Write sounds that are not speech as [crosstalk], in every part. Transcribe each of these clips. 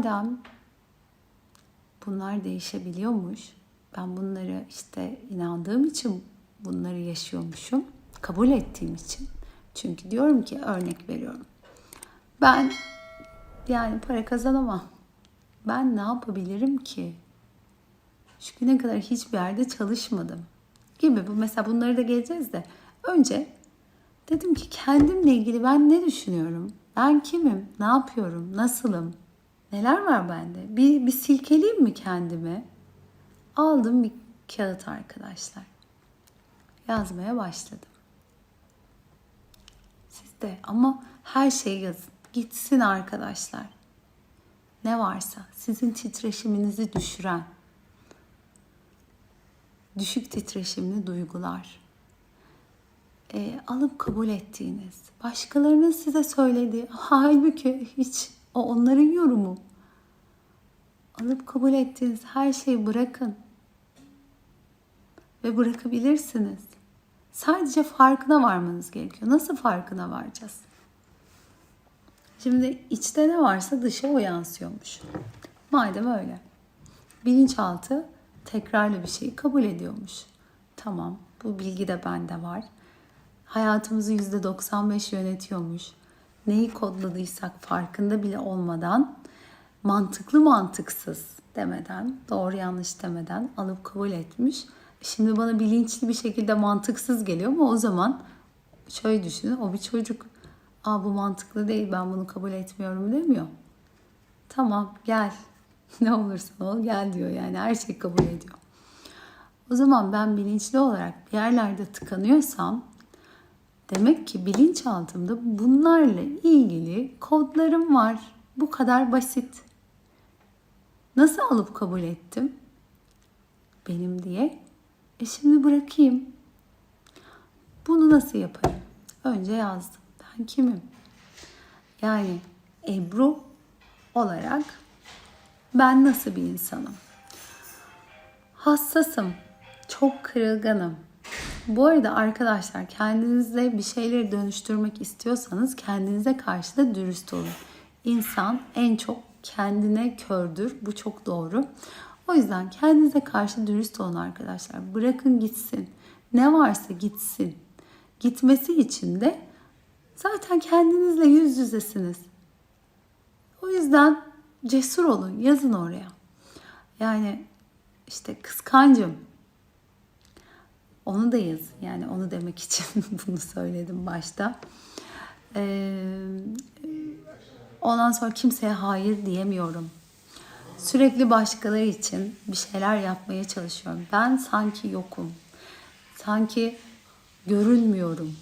madem bunlar değişebiliyormuş. Ben bunları işte inandığım için bunları yaşıyormuşum. Kabul ettiğim için. Çünkü diyorum ki örnek veriyorum. Ben yani para kazanamam. Ben ne yapabilirim ki? Şu güne kadar hiçbir yerde çalışmadım. Gibi bu mesela bunları da geleceğiz de. Önce dedim ki kendimle ilgili ben ne düşünüyorum? Ben kimim? Ne yapıyorum? Nasılım? Neler var bende? Bir, bir silkeleyeyim mi kendimi? Aldım bir kağıt arkadaşlar. Yazmaya başladım. Siz de ama her şeyi yazın. Gitsin arkadaşlar. Ne varsa sizin titreşiminizi düşüren, düşük titreşimli duygular, e, alıp kabul ettiğiniz, başkalarının size söylediği, halbuki hiç o onların yorumu. Alıp kabul ettiğiniz her şeyi bırakın. Ve bırakabilirsiniz. Sadece farkına varmanız gerekiyor. Nasıl farkına varacağız? Şimdi içte ne varsa dışa o yansıyormuş. Madem öyle. Bilinçaltı tekrarlı bir şeyi kabul ediyormuş. Tamam bu bilgi de bende var. Hayatımızı %95 yönetiyormuş. Neyi kodladıysak farkında bile olmadan mantıklı mantıksız demeden, doğru yanlış demeden alıp kabul etmiş. Şimdi bana bilinçli bir şekilde mantıksız geliyor ama o zaman şöyle düşünün o bir çocuk. Aa bu mantıklı değil ben bunu kabul etmiyorum demiyor. Tamam gel [laughs] ne olursa ol gel diyor yani her şey kabul ediyor. O zaman ben bilinçli olarak bir yerlerde tıkanıyorsam demek ki bilinçaltımda bunlarla ilgili kodlarım var. Bu kadar basit. Nasıl alıp kabul ettim? Benim diye. E şimdi bırakayım. Bunu nasıl yaparım? Önce yazdım. Ben kimim? Yani Ebru olarak ben nasıl bir insanım? Hassasım. Çok kırılganım. Bu arada arkadaşlar kendinizde bir şeyleri dönüştürmek istiyorsanız kendinize karşı da dürüst olun. İnsan en çok kendine kördür. Bu çok doğru. O yüzden kendinize karşı dürüst olun arkadaşlar. Bırakın gitsin. Ne varsa gitsin. Gitmesi için de zaten kendinizle yüz yüzesiniz. O yüzden cesur olun. Yazın oraya. Yani işte kıskancım. Onu da yaz. Yani onu demek için [laughs] bunu söyledim başta. Ee, ondan sonra kimseye hayır diyemiyorum. Sürekli başkaları için bir şeyler yapmaya çalışıyorum. Ben sanki yokum. Sanki görünmüyorum.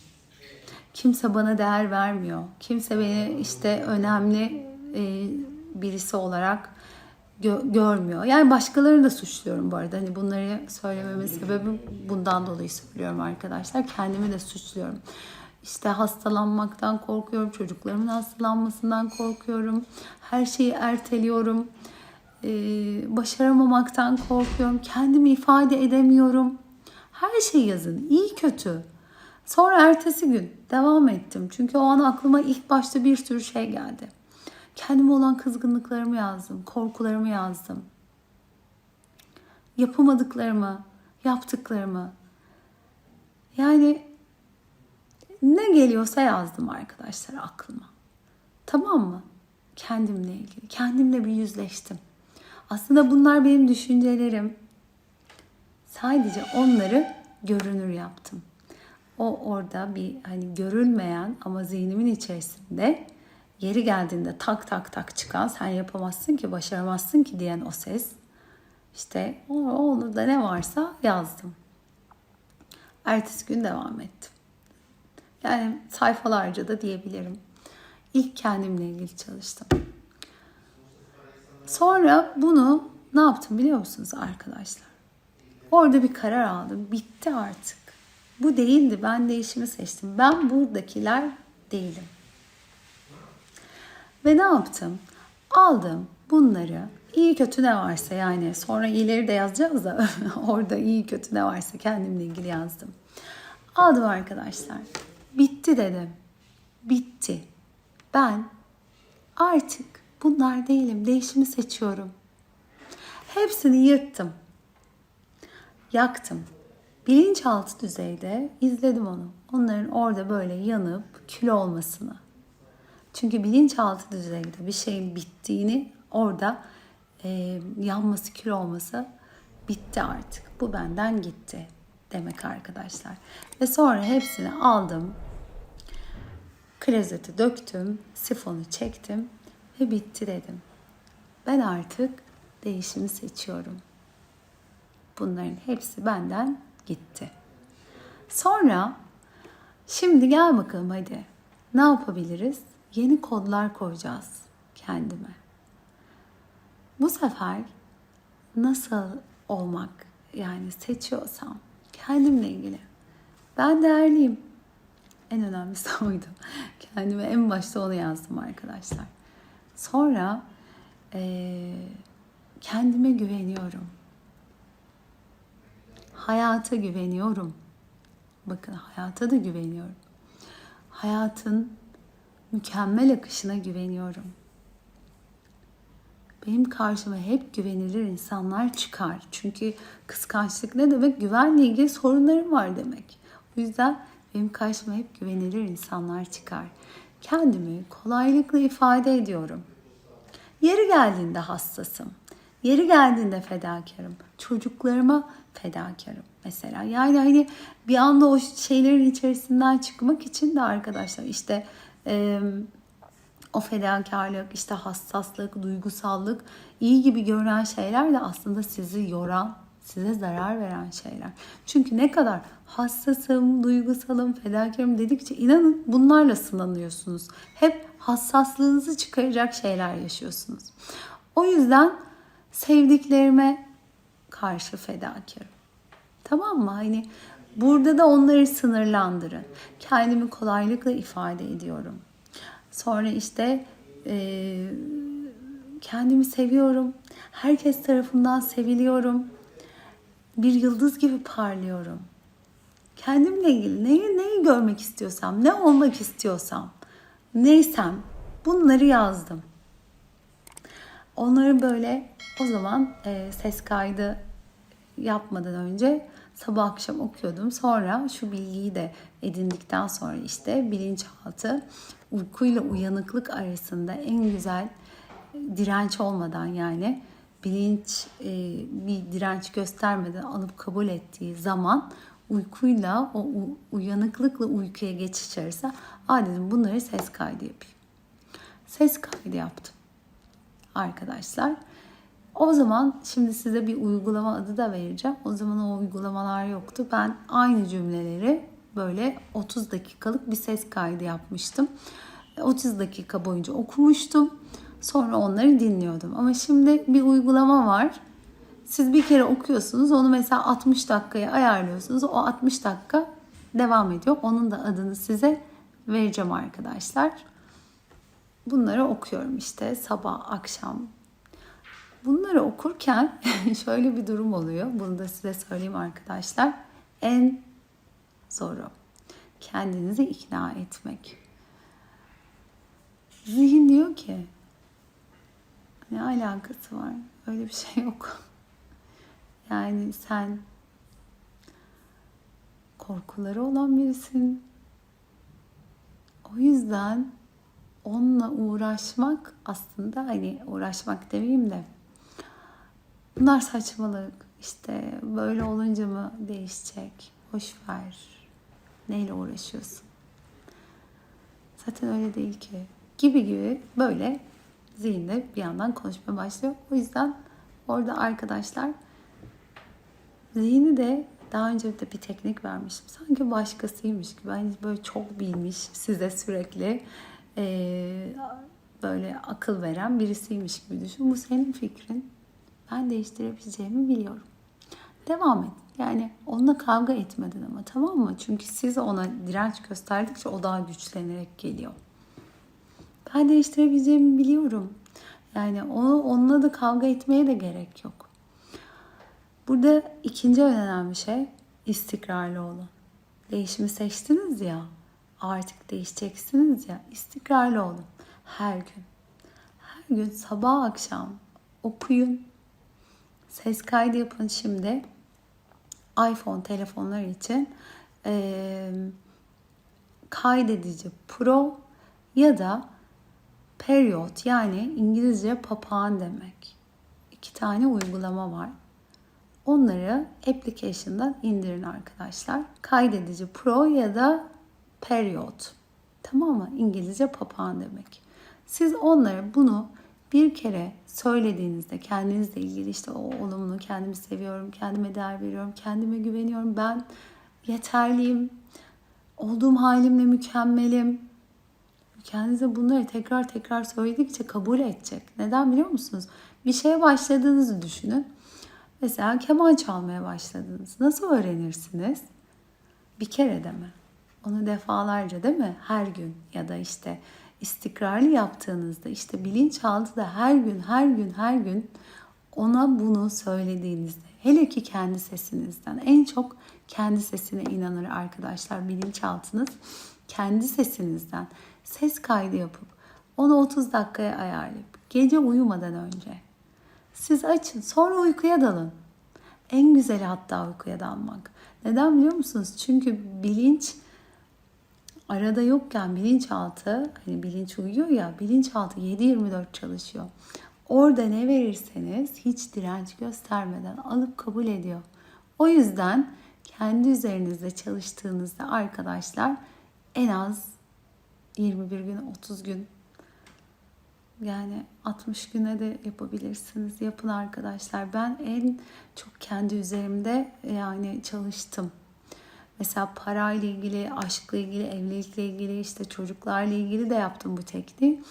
Kimse bana değer vermiyor. Kimse beni işte önemli e, birisi olarak gö- görmüyor. Yani başkalarını da suçluyorum bu arada. Hani bunları söylememin sebebi bundan dolayı söylüyorum arkadaşlar. Kendimi de suçluyorum. İşte hastalanmaktan korkuyorum. Çocuklarımın hastalanmasından korkuyorum. Her şeyi erteliyorum. Ee, başaramamaktan korkuyorum. Kendimi ifade edemiyorum. Her şeyi yazın. İyi kötü. Sonra ertesi gün devam ettim. Çünkü o an aklıma ilk başta bir sürü şey geldi. Kendime olan kızgınlıklarımı yazdım. Korkularımı yazdım. Yapamadıklarımı, yaptıklarımı. Yani ne geliyorsa yazdım arkadaşlar aklıma. Tamam mı? Kendimle ilgili. Kendimle bir yüzleştim. Aslında bunlar benim düşüncelerim. Sadece onları görünür yaptım. O orada bir hani görülmeyen ama zihnimin içerisinde yeri geldiğinde tak tak tak çıkan sen yapamazsın ki başaramazsın ki diyen o ses. İşte onu da ne varsa yazdım. Ertesi gün devam ettim. Yani sayfalarca da diyebilirim. İlk kendimle ilgili çalıştım. Sonra bunu ne yaptım biliyor musunuz arkadaşlar? Orada bir karar aldım. Bitti artık. Bu değildi. Ben değişimi seçtim. Ben buradakiler değilim. Ve ne yaptım? Aldım bunları iyi kötü ne varsa yani sonra iyileri de yazacağız da [laughs] orada iyi kötü ne varsa kendimle ilgili yazdım. Aldım arkadaşlar. Bitti dedim. Bitti. Ben artık Bunlar değilim. Değişimi seçiyorum. Hepsini yırttım. Yaktım. Bilinçaltı düzeyde izledim onu. Onların orada böyle yanıp kül olmasını. Çünkü bilinçaltı düzeyde bir şeyin bittiğini orada e, yanması, kül olması bitti artık. Bu benden gitti demek arkadaşlar. Ve sonra hepsini aldım. Klozete döktüm, sifonu çektim ve bitti dedim. Ben artık değişimi seçiyorum. Bunların hepsi benden gitti. Sonra şimdi gel bakalım hadi. Ne yapabiliriz? Yeni kodlar koyacağız kendime. Bu sefer nasıl olmak yani seçiyorsam kendimle ilgili. Ben değerliyim. En önemlisi [laughs] oydu. Kendime en başta onu yazdım arkadaşlar. Sonra eee, kendime güveniyorum. Hayata güveniyorum. Bakın hayata da güveniyorum. Hayatın mükemmel akışına güveniyorum. Benim karşıma hep güvenilir insanlar çıkar. Çünkü kıskançlık ne demek? Güvenle ilgili sorunlarım var demek. O yüzden benim karşıma hep güvenilir insanlar çıkar. Kendimi kolaylıkla ifade ediyorum. Yeri geldiğinde hassasım. Yeri geldiğinde fedakarım. Çocuklarıma fedakarım mesela. Yani hani bir anda o şeylerin içerisinden çıkmak için de arkadaşlar işte o fedakarlık, işte hassaslık, duygusallık iyi gibi görünen şeyler de aslında sizi yoran, size zarar veren şeyler. Çünkü ne kadar hassasım, duygusalım, fedakarım dedikçe inanın bunlarla sınanıyorsunuz. Hep hassaslığınızı çıkaracak şeyler yaşıyorsunuz. O yüzden sevdiklerime karşı fedakarım. Tamam mı? Hani burada da onları sınırlandırın. Kendimi kolaylıkla ifade ediyorum. Sonra işte e, kendimi seviyorum. Herkes tarafından seviliyorum. Bir yıldız gibi parlıyorum. Kendimle ilgili neyi, neyi görmek istiyorsam, ne olmak istiyorsam, neysem bunları yazdım. Onları böyle o zaman e, ses kaydı yapmadan önce sabah akşam okuyordum. Sonra şu bilgiyi de edindikten sonra işte bilinçaltı uykuyla uyanıklık arasında en güzel direnç olmadan yani bilinç e, bir direnç göstermeden alıp kabul ettiği zaman uykuyla o uyanıklıkla uykuya geçiş arası Aa dedim bunları ses kaydı yapayım. Ses kaydı yaptım arkadaşlar. O zaman şimdi size bir uygulama adı da vereceğim. O zaman o uygulamalar yoktu. Ben aynı cümleleri böyle 30 dakikalık bir ses kaydı yapmıştım. 30 dakika boyunca okumuştum. Sonra onları dinliyordum. Ama şimdi bir uygulama var. Siz bir kere okuyorsunuz. Onu mesela 60 dakikaya ayarlıyorsunuz. O 60 dakika devam ediyor. Onun da adını size vereceğim arkadaşlar. Bunları okuyorum işte sabah, akşam, Bunları okurken [laughs] şöyle bir durum oluyor. Bunu da size söyleyeyim arkadaşlar. En zoru kendinizi ikna etmek. Zihin diyor ki ne alakası var? Öyle bir şey yok. [laughs] Yani sen korkuları olan birisin. O yüzden onunla uğraşmak aslında hani uğraşmak demeyeyim de Bunlar saçmalık. İşte böyle olunca mı değişecek? Boş ver. Neyle uğraşıyorsun? Zaten öyle değil ki. Gibi gibi böyle zihinde bir yandan konuşmaya başlıyor. O yüzden orada arkadaşlar zihni de daha önce de bir teknik vermiştim. Sanki başkasıymış gibi. Hani böyle çok bilmiş size sürekli e, böyle akıl veren birisiymiş gibi düşün. Bu senin fikrin ben değiştirebileceğimi biliyorum. Devam et. Yani onunla kavga etmedin ama tamam mı? Çünkü siz ona direnç gösterdikçe o daha güçlenerek geliyor. Ben değiştirebileceğimi biliyorum. Yani onu onunla da kavga etmeye de gerek yok. Burada ikinci önemli şey istikrarlı olun. Değişimi seçtiniz ya, artık değişeceksiniz ya, istikrarlı olun. Her gün. Her gün sabah akşam okuyun. Ses kaydı yapın şimdi. iPhone telefonlar için eee, kaydedici Pro ya da Period yani İngilizce papağan demek. İki tane uygulama var. Onları application'dan indirin arkadaşlar. Kaydedici Pro ya da Period. Tamam mı? İngilizce papağan demek. Siz onları bunu bir kere söylediğinizde kendinizle ilgili işte o olumlu kendimi seviyorum, kendime değer veriyorum, kendime güveniyorum, ben yeterliyim, olduğum halimle mükemmelim. Kendinize bunları tekrar tekrar söyledikçe kabul edecek. Neden biliyor musunuz? Bir şeye başladığınızı düşünün. Mesela keman çalmaya başladınız. Nasıl öğrenirsiniz? Bir kere de mi? Onu defalarca değil mi? Her gün ya da işte istikrarlı yaptığınızda işte bilinçaltıda her gün her gün her gün ona bunu söylediğinizde hele ki kendi sesinizden en çok kendi sesine inanır arkadaşlar bilinçaltınız kendi sesinizden ses kaydı yapıp onu 30 dakikaya ayarlayıp gece uyumadan önce siz açın sonra uykuya dalın. En güzeli hatta uykuya dalmak. Neden biliyor musunuz? Çünkü bilinç arada yokken bilinçaltı hani bilinç uyuyor ya bilinçaltı 7-24 çalışıyor. Orada ne verirseniz hiç direnç göstermeden alıp kabul ediyor. O yüzden kendi üzerinizde çalıştığınızda arkadaşlar en az 21 gün 30 gün yani 60 güne de yapabilirsiniz. Yapın arkadaşlar. Ben en çok kendi üzerimde yani çalıştım. Mesela parayla ilgili, aşkla ilgili, evlilikle ilgili, işte çocuklarla ilgili de yaptım bu tekniği.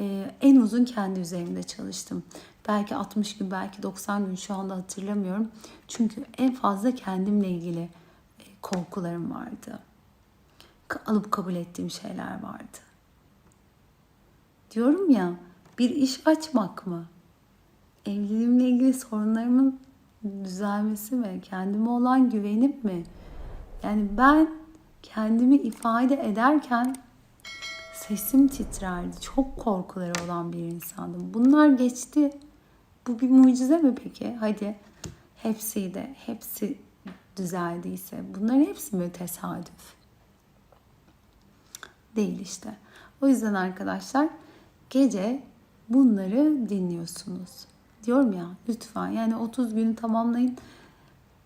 Ee, en uzun kendi üzerimde çalıştım. Belki 60 gün, belki 90 gün şu anda hatırlamıyorum. Çünkü en fazla kendimle ilgili e, korkularım vardı. Alıp kabul ettiğim şeyler vardı. Diyorum ya bir iş açmak mı? Evliliğimle ilgili sorunlarımın düzelmesi mi? Kendime olan güvenim mi? Yani ben kendimi ifade ederken sesim titrerdi. Çok korkuları olan bir insandım. Bunlar geçti. Bu bir mucize mi peki? Hadi hepsiydi. Hepsi düzeldiyse. Bunların hepsi mi tesadüf? Değil işte. O yüzden arkadaşlar gece bunları dinliyorsunuz. Diyorum ya lütfen yani 30 günü tamamlayın.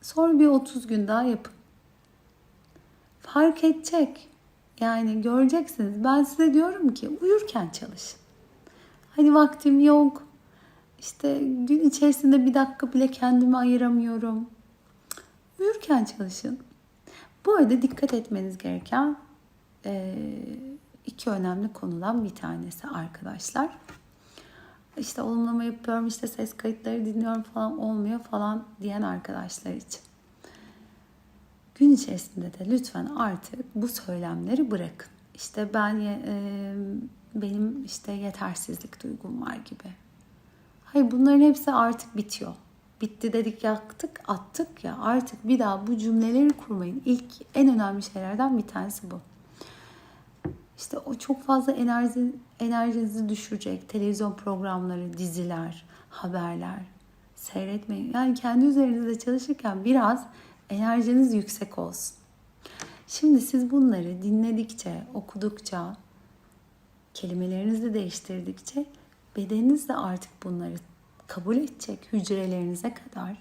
Sonra bir 30 gün daha yapın. Fark edecek. Yani göreceksiniz. Ben size diyorum ki uyurken çalışın. Hani vaktim yok. İşte gün içerisinde bir dakika bile kendimi ayıramıyorum. Uyurken çalışın. Bu arada dikkat etmeniz gereken iki önemli konudan bir tanesi arkadaşlar. İşte olumlama yapıyorum, işte ses kayıtları dinliyorum falan olmuyor falan diyen arkadaşlar için. Gün içerisinde de lütfen artık bu söylemleri bırakın. İşte ben e, benim işte yetersizlik duygum var gibi. Hayır bunların hepsi artık bitiyor. Bitti dedik yaktık attık ya artık bir daha bu cümleleri kurmayın. İlk en önemli şeylerden bir tanesi bu. İşte o çok fazla enerji, enerjinizi düşürecek televizyon programları, diziler, haberler seyretmeyin. Yani kendi üzerinizde çalışırken biraz enerjiniz yüksek olsun. Şimdi siz bunları dinledikçe, okudukça, kelimelerinizi değiştirdikçe bedeniniz de artık bunları kabul edecek hücrelerinize kadar.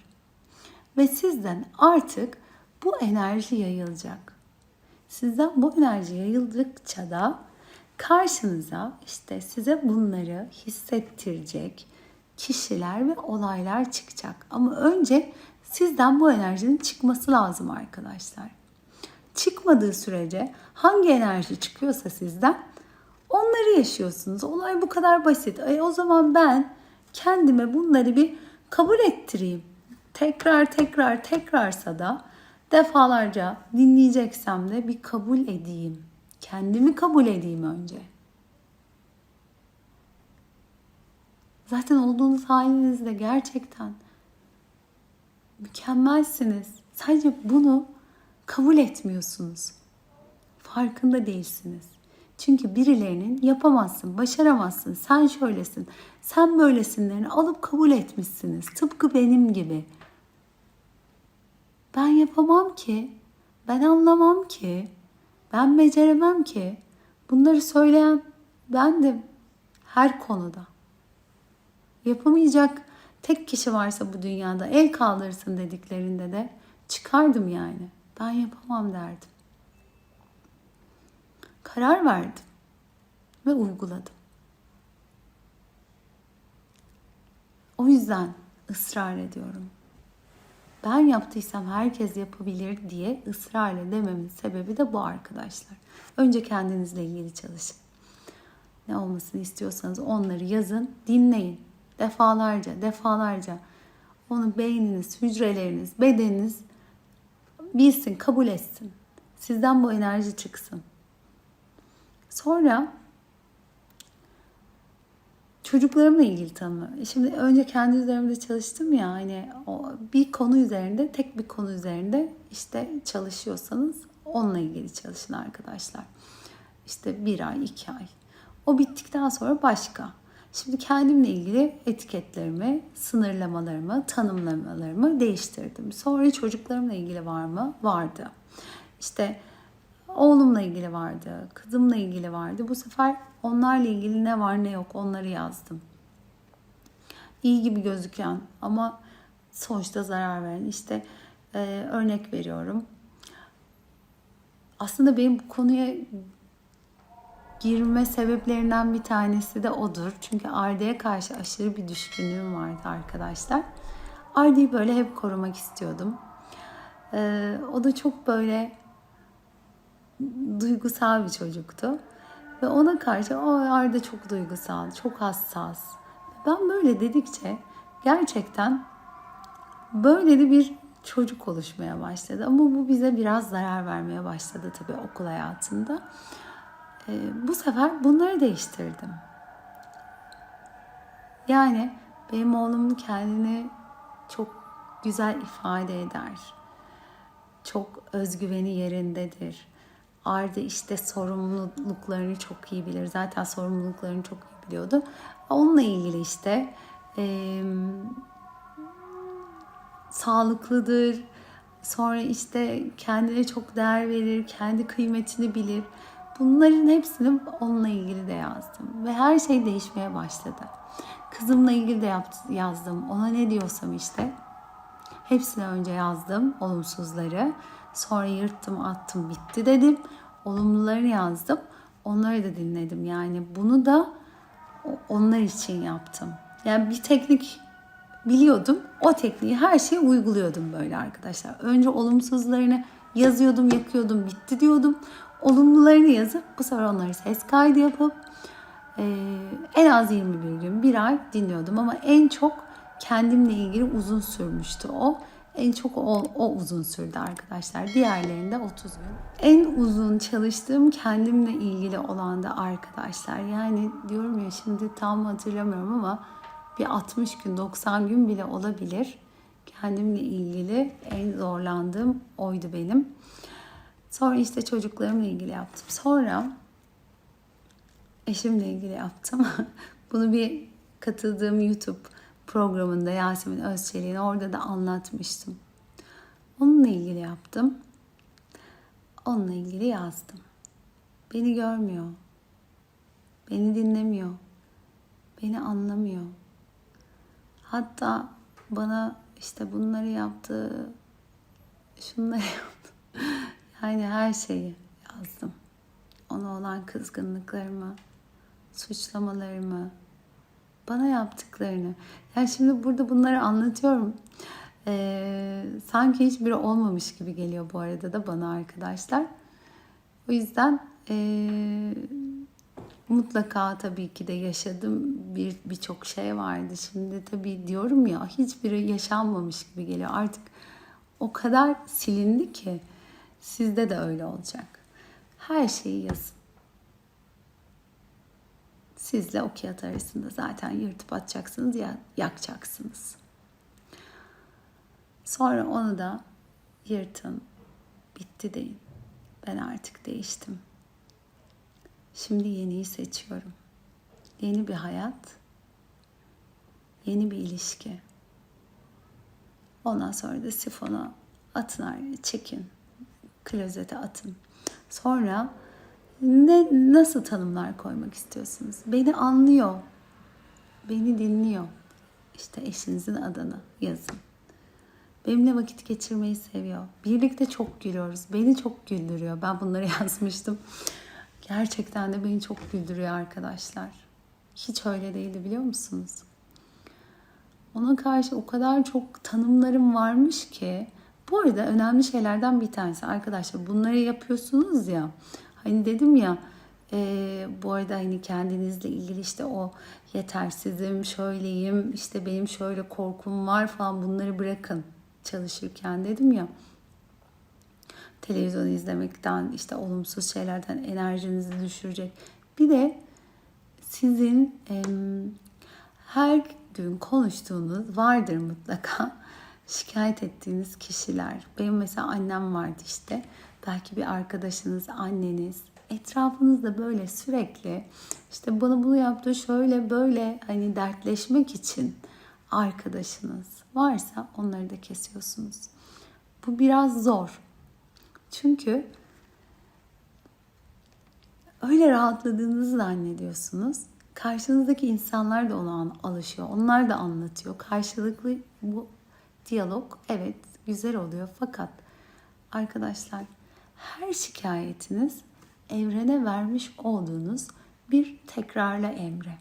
Ve sizden artık bu enerji yayılacak. Sizden bu enerji yayıldıkça da karşınıza işte size bunları hissettirecek kişiler ve olaylar çıkacak. Ama önce sizden bu enerjinin çıkması lazım arkadaşlar. Çıkmadığı sürece hangi enerji çıkıyorsa sizden onları yaşıyorsunuz. Olay bu kadar basit. E, o zaman ben kendime bunları bir kabul ettireyim. Tekrar tekrar tekrarsa da defalarca dinleyeceksem de bir kabul edeyim. Kendimi kabul edeyim önce. Zaten olduğunuz halinizde gerçekten mükemmelsiniz. Sadece bunu kabul etmiyorsunuz. Farkında değilsiniz. Çünkü birilerinin yapamazsın, başaramazsın, sen şöylesin, sen böylesinlerini alıp kabul etmişsiniz. Tıpkı benim gibi. Ben yapamam ki, ben anlamam ki, ben beceremem ki. Bunları söyleyen ben her konuda. Yapamayacak tek kişi varsa bu dünyada el kaldırsın dediklerinde de çıkardım yani. Ben yapamam derdim. Karar verdim ve uyguladım. O yüzden ısrar ediyorum. Ben yaptıysam herkes yapabilir diye ısrarla dememin sebebi de bu arkadaşlar. Önce kendinizle ilgili çalışın. Ne olmasını istiyorsanız onları yazın, dinleyin. Defalarca, defalarca. Onu beyniniz, hücreleriniz, bedeniniz bilsin, kabul etsin. Sizden bu enerji çıksın. Sonra çocuklarımla ilgili tanımı. Şimdi önce kendi üzerimde çalıştım ya hani o bir konu üzerinde, tek bir konu üzerinde işte çalışıyorsanız onunla ilgili çalışın arkadaşlar. İşte bir ay, iki ay. O bittikten sonra başka. Şimdi kendimle ilgili etiketlerimi, sınırlamalarımı, tanımlamalarımı değiştirdim. Sonra çocuklarımla ilgili var mı? Vardı. İşte oğlumla ilgili vardı, kızımla ilgili vardı. Bu sefer onlarla ilgili ne var ne yok onları yazdım. İyi gibi gözüken ama sonuçta zarar veren. İşte e, örnek veriyorum. Aslında benim bu konuya girme sebeplerinden bir tanesi de odur. Çünkü Arda'ya karşı aşırı bir düşkünlüğüm vardı arkadaşlar. Arda'yı böyle hep korumak istiyordum. Ee, o da çok böyle duygusal bir çocuktu. Ve ona karşı o Arda çok duygusal, çok hassas. Ben böyle dedikçe gerçekten böyle de bir çocuk oluşmaya başladı. Ama bu bize biraz zarar vermeye başladı tabii okul hayatında. Ee, bu sefer bunları değiştirdim. Yani benim oğlum kendini çok güzel ifade eder. Çok özgüveni yerindedir. Arda işte sorumluluklarını çok iyi bilir. Zaten sorumluluklarını çok iyi biliyordu. Onunla ilgili işte e, sağlıklıdır. Sonra işte kendine çok değer verir, kendi kıymetini bilir. Bunların hepsini onunla ilgili de yazdım. Ve her şey değişmeye başladı. Kızımla ilgili de yazdım. Ona ne diyorsam işte. Hepsini önce yazdım olumsuzları. Sonra yırttım attım bitti dedim. Olumluları yazdım. Onları da dinledim. Yani bunu da onlar için yaptım. Yani bir teknik biliyordum. O tekniği her şeye uyguluyordum böyle arkadaşlar. Önce olumsuzlarını yazıyordum, yakıyordum, bitti diyordum. Olumlularını yazıp bu sefer onları ses kaydı yapıp e, en az 21 gün, bir ay dinliyordum. Ama en çok kendimle ilgili uzun sürmüştü o. En çok o, o uzun sürdü arkadaşlar. Diğerlerinde 30 gün. En uzun çalıştığım kendimle ilgili olan da arkadaşlar. Yani diyorum ya şimdi tam hatırlamıyorum ama bir 60 gün 90 gün bile olabilir. Kendimle ilgili en zorlandığım oydu benim. Sonra işte çocuklarımla ilgili yaptım. Sonra eşimle ilgili yaptım. [laughs] Bunu bir katıldığım YouTube programında Yasemin Özçelik'in orada da anlatmıştım. Onunla ilgili yaptım. Onunla ilgili yazdım. Beni görmüyor. Beni dinlemiyor. Beni anlamıyor. Hatta bana işte bunları yaptı, şunları [laughs] yaptı. Yani her şeyi yazdım. Ona olan kızgınlıklarımı, suçlamalarımı, bana yaptıklarını. Yani şimdi burada bunları anlatıyorum. Ee, sanki hiçbiri olmamış gibi geliyor bu arada da bana arkadaşlar. O yüzden ee, mutlaka tabii ki de yaşadım bir birçok şey vardı. Şimdi tabii diyorum ya hiçbiri yaşanmamış gibi geliyor. Artık o kadar silindi ki sizde de öyle olacak. Her şeyi yazın. Sizle o kağıt arasında zaten yırtıp atacaksınız ya yakacaksınız. Sonra onu da yırtın. Bitti deyin. Ben artık değiştim. Şimdi yeniyi seçiyorum. Yeni bir hayat, yeni bir ilişki. Ondan sonra da sifona atın, çekin. Klozete atın. Sonra ne nasıl tanımlar koymak istiyorsunuz? Beni anlıyor. Beni dinliyor. İşte eşinizin adını yazın. Benimle vakit geçirmeyi seviyor. Birlikte çok gülüyoruz. Beni çok güldürüyor. Ben bunları [laughs] yazmıştım. Gerçekten de beni çok güldürüyor arkadaşlar. Hiç öyle değildi biliyor musunuz? Ona karşı o kadar çok tanımlarım varmış ki. Bu arada önemli şeylerden bir tanesi arkadaşlar bunları yapıyorsunuz ya. Hani dedim ya e, bu arada hani kendinizle ilgili işte o yetersizim, şöyleyim, işte benim şöyle korkum var falan bunları bırakın çalışırken dedim ya televizyon izlemekten işte olumsuz şeylerden enerjinizi düşürecek. Bir de sizin em, her gün konuştuğunuz vardır mutlaka şikayet ettiğiniz kişiler. Benim mesela annem vardı işte. Belki bir arkadaşınız, anneniz. Etrafınızda böyle sürekli işte bana bunu yaptı şöyle böyle hani dertleşmek için arkadaşınız varsa onları da kesiyorsunuz. Bu biraz zor. Çünkü öyle rahatladığınızı zannediyorsunuz. Karşınızdaki insanlar da ona alışıyor. Onlar da anlatıyor. Karşılıklı bu diyalog evet güzel oluyor fakat arkadaşlar her şikayetiniz evrene vermiş olduğunuz bir tekrarla emre.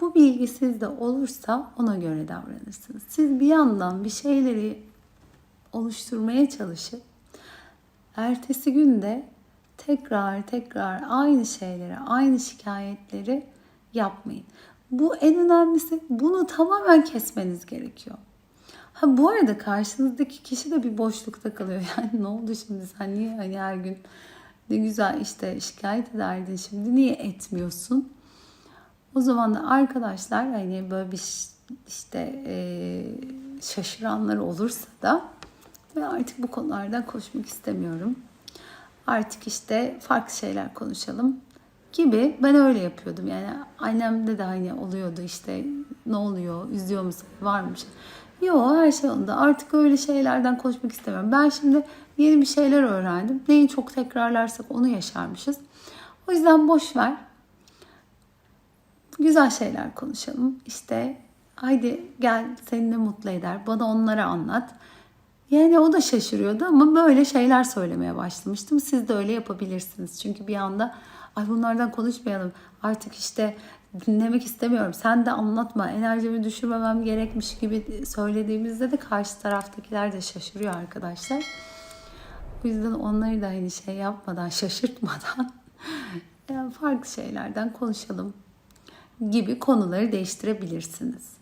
Bu bilgi sizde olursa ona göre davranırsınız. Siz bir yandan bir şeyleri oluşturmaya çalışıp ertesi günde tekrar tekrar aynı şeyleri, aynı şikayetleri yapmayın. Bu en önemlisi bunu tamamen kesmeniz gerekiyor. Ha bu arada karşınızdaki kişi de bir boşlukta kalıyor. [laughs] Yani ne oldu şimdi sen niye hani her gün ne güzel işte şikayet ederdin şimdi niye etmiyorsun? O zaman da arkadaşlar hani böyle bir işte e, şaşıranlar olursa da ben artık bu konulardan konuşmak istemiyorum. Artık işte farklı şeyler konuşalım gibi ben öyle yapıyordum. Yani annemde de hani oluyordu işte ne oluyor, üzüyor musun, var mı bir şey. Yok her şey onda. Artık öyle şeylerden konuşmak istemiyorum. Ben şimdi yeni bir şeyler öğrendim. Neyi çok tekrarlarsak onu yaşarmışız. O yüzden boş ver. Güzel şeyler konuşalım. İşte haydi gel seni ne mutlu eder. Bana onları anlat. Yani o da şaşırıyordu ama böyle şeyler söylemeye başlamıştım. Siz de öyle yapabilirsiniz. Çünkü bir anda ay bunlardan konuşmayalım. Artık işte dinlemek istemiyorum. Sen de anlatma. Enerjimi düşürmemem gerekmiş gibi söylediğimizde de karşı taraftakiler de şaşırıyor arkadaşlar. O yüzden onları da hani şey yapmadan, şaşırtmadan [laughs] farklı şeylerden konuşalım gibi konuları değiştirebilirsiniz.